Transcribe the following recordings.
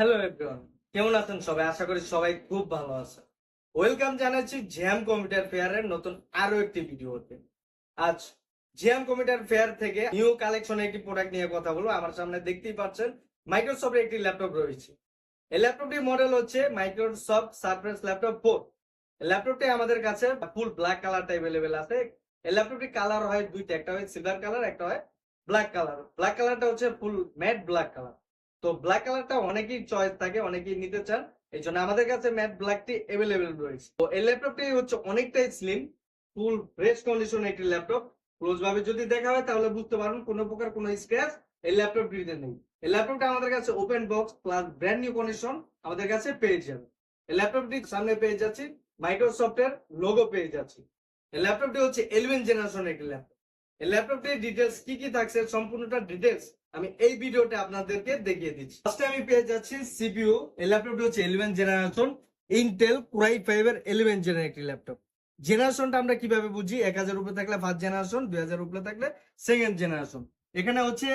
Hello everyone কেমন আছেন সবাই? আশা করি সবাই খুব ভালো আছে ওয়েলকাম জানাচ্ছি জ্যাম কম্পিউটার ফেয়ারের নতুন আরও একটি ভিডিওতে আজ জ্যাম কম্পিউটার ফেয়ার থেকে নিউ কালেকশনের একটি প্রোডাক্ট নিয়ে কথা বলব। আমার সামনে দেখতেই পাচ্ছেন মাইক্রোসফটের একটি ল্যাপটপ রয়েছে। এই ল্যাপটপটির মডেল হচ্ছে মাইক্রোসফট সারফেস ল্যাপটপ ফোর ল্যাপটপটি আমাদের কাছে ফুল ব্ল্যাক কালারটা অ্যাভেলেবেল আছে। এই ল্যাপটপটির কালার হয় দুইটা, একটা হয় সিলভার কালার একটা হয় ব্ল্যাক কালার ব্ল্যাক কালারটা হচ্ছে ফুল ম্যাট ব্ল্যাক কালার তো ব্ল্যাক কালারটা অনেকেই চয়েস থাকে, অনেকেই নিতে চান। এই জন্য আমাদের কাছে ম্যাট ব্ল্যাকটি অ্যাভেলেবেল রয়েছে। তো এই ল্যাপটপটি হচ্ছে অনেকটাই স্লিম ফুল ফ্রেশ কন্ডিশন একটি ল্যাপটপ। ক্লোজ ভাবে যদি দেখা হয় তাহলে বুঝতে পারবেন, কোনো প্রকার কোনো স্ক্র্যাচ এই ল্যাপটপটিতে নেই। এই ল্যাপটপটা আমাদের কাছে open box plus brand new condition আমাদের কাছে পেয়ে যাবে এই ল্যাপটপটি সামনে পেয়ে যাচ্ছি মাইক্রোসফটের লোগো পেয়ে যাচ্ছি। এই ল্যাপটপটি হচ্ছে এলেভেন জেনারেশন একটি ল্যাপটপ। এই ল্যাপটপটির ডিটেলস কি কি থাকছে, সম্পূর্ণটা ডিটেলস আমি এই ভিডিওতে আপনাদেরকে দেখিয়ে দিচ্ছি। ফার্স্টে আমি পেয়ে যাচ্ছি সিপিইউ, এই ল্যাপটপটি হচ্ছে eleven generation Intel core i five এর ইলেভেন একটি ল্যাপটপ জেনারেশনটা আমরা কীভাবে বুঝি? এক হাজার উপরে থাকলে ফার্স্ট জেনারেশন দুই হাজার উপরে থাকলে সেকেন্ড জেনারেশন এখানে হচ্ছে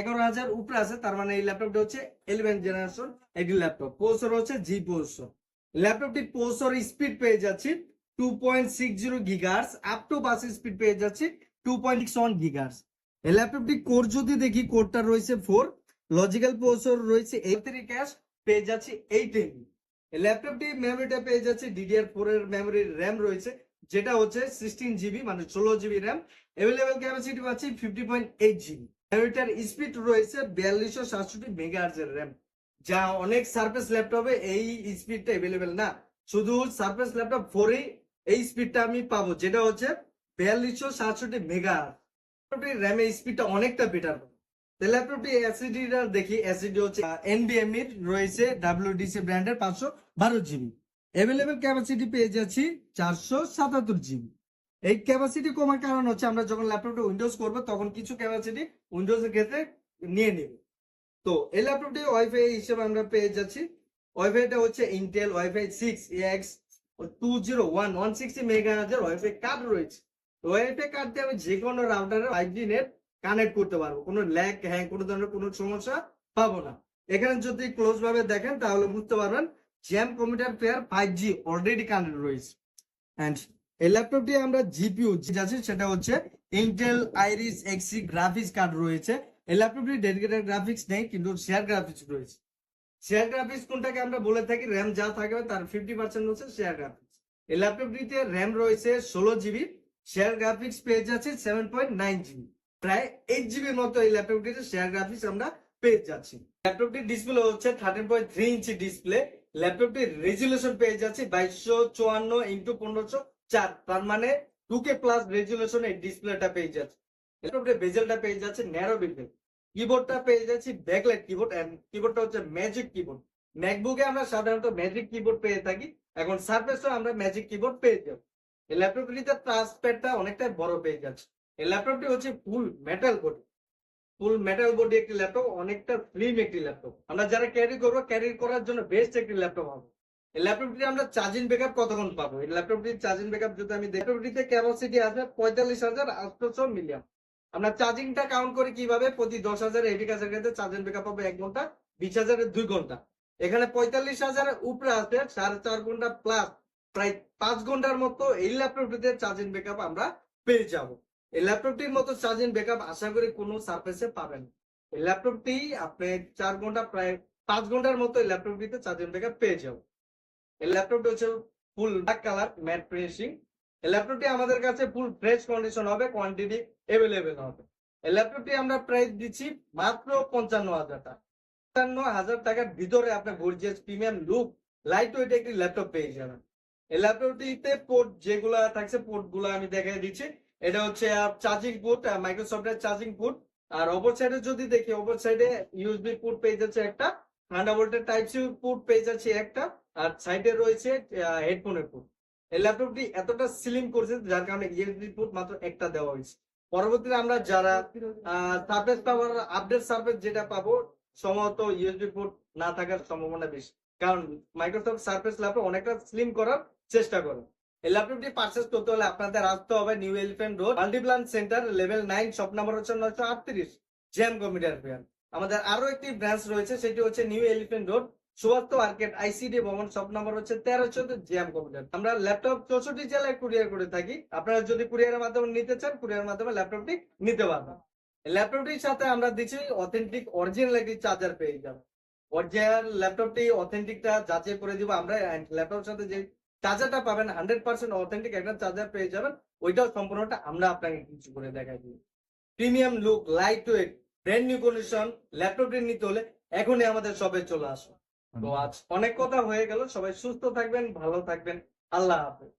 এগারো হাজার উপরে আছে, তার মানে এই ল্যাপটপটা হচ্ছে ইলেভেন জেনারেশন একটি ল্যাপটপ প্রসেসর হচ্ছে জি প্রসেসর ল্যাপটপটি প্রসেসর স্পিড পেয়ে যাচ্ছি two point six zero gigahertz up to bus speed পেয়ে যাচ্ছি two point six one gigahertz এই ল্যাপটপটি কোর যদি দেখি, কোরটা রয়েছে ফোর লজিক্যাল প্রসেসর রয়েছে এইট থ্রি ক্যাশ পেয়ে যাচ্ছি এইট এমবি এই ল্যাপটপটি মেমোরিটা পেয়ে যাচ্ছে ডিডিআর ফোর এর মেমোরি র্যাম রয়েছে, যেটা হচ্ছে সিক্সটিন জিবি মানে ষোলো জিবি র্যাম অ্যাভেলেবেল ক্যাপাসিটি পাচ্ছি ফিফটি পয়েন্ট এইট জিবি মেমোরিটার স্পিড রয়েছে বিয়াল্লিশশো সাতষট্টি মেগাহার্জের র্যাম যা অনেক সার্ফেস ল্যাপটপে এই স্পিডটা অ্যাভেলেবেল না। শুধু সার্ফেস ল্যাপটপ ফোরেই এই স্পিডটা আমি পাবো, যেটা হচ্ছে বিয়াল্লিশশো সাতষট্টি মেগাহার্জ ল্যাপটপটির র্যামের স্পিডটা অনেকটা বেটার ল্যাপটপটি এসিডি দেখি এসিডি হচ্ছে এনবিএম এর রয়েছে ডাব্লিউডিসি ব্র্যান্ডের পাঁচশো বারো জিবি অ্যাভেলেবেল ক্যাপাসিটি পেয়ে যাচ্ছি চারশো সাতাত্তর জিবি এই ক্যাপাসিটি কমার কারণ হচ্ছে আমরা যখন ল্যাপটপটা উইন্ডোজ করব, তখন কিছু ক্যাপাসিটি উইন্ডোজ এর ক্ষেত্রে নিয়ে নেবে। তো এই ল্যাপটপটি ওয়াইফাই হিসেবে আমরা পেয়ে যাচ্ছি। ওয়াইফাইটা হচ্ছে Intel wifi six X two zero one one sixty মেগাহার্জের wifi card রয়েছে। ওয়াইফাই কার্ড দিয়ে আমি যে কোনো রাউটারে ফাইভ জি নেট কানেক্ট করতে পারব। কোনো ল্যাগ হ্যাং কোনো ধরনের কোনো সমস্যা পাবো না। এখানে যদি ক্লোজ ভাবে দেখেন, তাহলে বুঝতে পারবেন jam computer fair five G already connect রয়েছে। অ্যান্ড এই ল্যাপটপটি আমরা জিপিইউ আছে, সেটা হচ্ছে Intel Iris Xe graphics card রয়েছে। এই ল্যাপটপটি ডেডিকেটেড গ্রাফিক্স নেই, কিন্তু শেয়ার গ্রাফিক্স রয়েছে। শেয়ার গ্রাফিক্স কোনটাকে আমরা বলে থাকি? র্যাম যা থাকবে তার ফিফটি পার্সেন্ট হচ্ছে শেয়ার গ্রাফিক্স এই ল্যাপটপটিতে র্যাম রয়েছে ষোলো জিবি শেয়ার গ্রাফিক্স পেয়ে যাচ্ছে সেভেন পয়েন্ট নাইন জিবি প্রায় এইট জিবির মতো এই ল্যাপটপটিতে শেয়ার গ্রাফিক্স আমরা পেয়ে যাচ্ছি। ল্যাপটপটির ডিসপ্লে হচ্ছে thirteen point three inch display ল্যাপটপটির resolution পেয়ে যাচ্ছে বাইশশো চুয়ান্ন ইন্টু পনেরোশো চার। তার মানে টু কে প্লাস রেজুলেশন এই ডিসপ্লেটা পেয়ে যাচ্ছে। ল্যাপটপটির বেজেলটা পেয়ে যাচ্ছে ন্যারো বিজেল কিবোর্ডটা পেয়ে যাচ্ছি ব্যাকলাইট কিবোর্ড এন্ড কিবোর্ডটা হচ্ছে ম্যাজিক কিবোর্ড ম্যাকবুকে আমরা সাধারণত ম্যাজিক কিবোর্ড পেয়ে থাকি। এখন সার্ফেসও আমরা ম্যাজিক কিবোর্ড পেয়ে যাব এই ল্যাপটপটিতে টাচ প্যাডটা অনেকটাই বড় পেয়ে এই ল্যাপটপটি হচ্ছে full metal body full metal body একটি ল্যাপটপ, অনেকটা স্লিম একটি ল্যাপটপ। আমরা যারা ক্যারি করব ক্যারি করার জন্য বেস্ট একটি ল্যাপটপ হবে। এই ল্যাপটপটি আমরা চার্জিং ব্যাকআপ কতক্ষণ পাবো? এই ল্যাপটপটির চার্জিং ব্যাকআপ যদি আমি ল্যাপটপটিতে ক্যাপাসিটি আসবে পঁয়তাল্লিশ হাজার আটশোশো মিলিয়াম আমরা চার্জিংটা কাউন্ট করি কীভাবে? প্রতি দশ হাজার এডি কাজের ক্ষেত্রে চার্জিং ব্যাকআপ পাবো এক ঘণ্টা, বিশ হাজারের দুই ঘণ্টা। এখানে পঁয়তাল্লিশ হাজারের উপরে আসবে, সাড়ে চার ঘণ্টা প্লাস প্রায় পাঁচ ঘণ্টার মতো এই ল্যাপটপটিতে চার্জিং ব্যাকআপ আমরা পেয়ে যাব। এই ল্যাপটপটির মতো চার্জিং ব্যাকআপ আশা করি কোনো সার্ফেসে পাবেন এই ল্যাপটপটি আপনি চার ঘণ্টা প্রায় পাঁচ ঘণ্টার মতো এই ল্যাপটপটিতে চার্জিং ব্যাকআপ পেয়ে যাব। এই ল্যাপটপটি হচ্ছে full black colour matte finishing এই ল্যাপটপটি আমাদের কাছে ফুল ফ্রেশ কন্ডিশন হবে কোয়ান্টিটি অ্যাভেলেবেল হবে। এই ল্যাপটপটি আমরা প্রাইস দিচ্ছি মাত্র পঞ্চান্ন হাজার টাকা। পঞ্চান্ন হাজার টাকার ভিতরে আপনার gorgeous premium look light weight একটি ল্যাপটপ পেয়ে যাবেন। ল্যাপটপটিতে পোর্ট যেগুলা থাকছে পোর্টগুলো আমি দেখাই দিচ্ছি। এটা হচ্ছে চার্জিং পোর্ট মাইক্রোসফটের চার্জিং পোর্ট আর অপর সাইডে যদি দেখি অপর সাইডে ইউএসবি পোর্ট পেয়ে যাচ্ছে একটা থান্ডারবোল্টের টাইপ সি পোর্ট পেয়ে যাচ্ছে একটা, আর সাইডে রয়েছে হেডফোনের পোর্ট এই ল্যাপটপটি এতটা সিলিং করছে, যার কারণে ইউএসবি পোর্ট মাত্র একটা দেওয়া হয়েছে। পরবর্তীতে আমরা যারা সার্ফেস পাওয়ার আপডেট সার্ফেস যেটা পাবো, সম্ভবত ইউএসবি পোর্ট না থাকার সম্ভাবনা বেশি। কারণ মাইক্রোসফট সার্ফেস ল্যাপটপ অনেকটা স্লিম করার চেষ্টা করুন। এই ল্যাপটপটি পারচেস করতে হলে আপনাদের আসতে হবে new elephant road multiplan centre level nine shop number হচ্ছে নয়শো আটত্রিশ জেম কম্পিউটার ফেয়ার আমাদের আরও একটি ব্রাঞ্চ রয়েছে, সেটি হচ্ছে new elephant road Subastu market ICD ভবন শপ নাম্বার হচ্ছে তেরো চোদ্দ জিএম কম্পিউটার আমরা ল্যাপটপ চৌষট্টি জেলায় কুরিয়ার করে থাকি। আপনারা যদি কুরিয়ারের মাধ্যমে নিতে চান কুরিয়ারের মাধ্যমে ল্যাপটপটি নিতে পারবেন। ল্যাপটপটির সাথে আমরা দিচ্ছি অথেন্টিক অরিজিনাল একটি চার্জার পেয়ে যাবেন। অরিজিনাল ল্যাপটপটি অথেন্টিকটা যাচাই করে দিব আমরা ল্যাপটপের সাথে যে চার্জারটা পাবেন হান্ড্রেড পার্সেন্ট অথেন্টিক একটা চার্জার পেয়ে যাবেন। ওইটাও সম্পূর্ণটা আমরা আপনাকে কিছু করে দেখাই দিই। Premium look light weight brand new condition ল্যাপটপটি নিতে হলে এখনই আমাদের সবে চলে আসুন। তো আজ অনেক কথা হয়ে গেল। সবাই সুস্থ থাকবেন ভালো থাকবেন। আল্লাহ হাফেজ।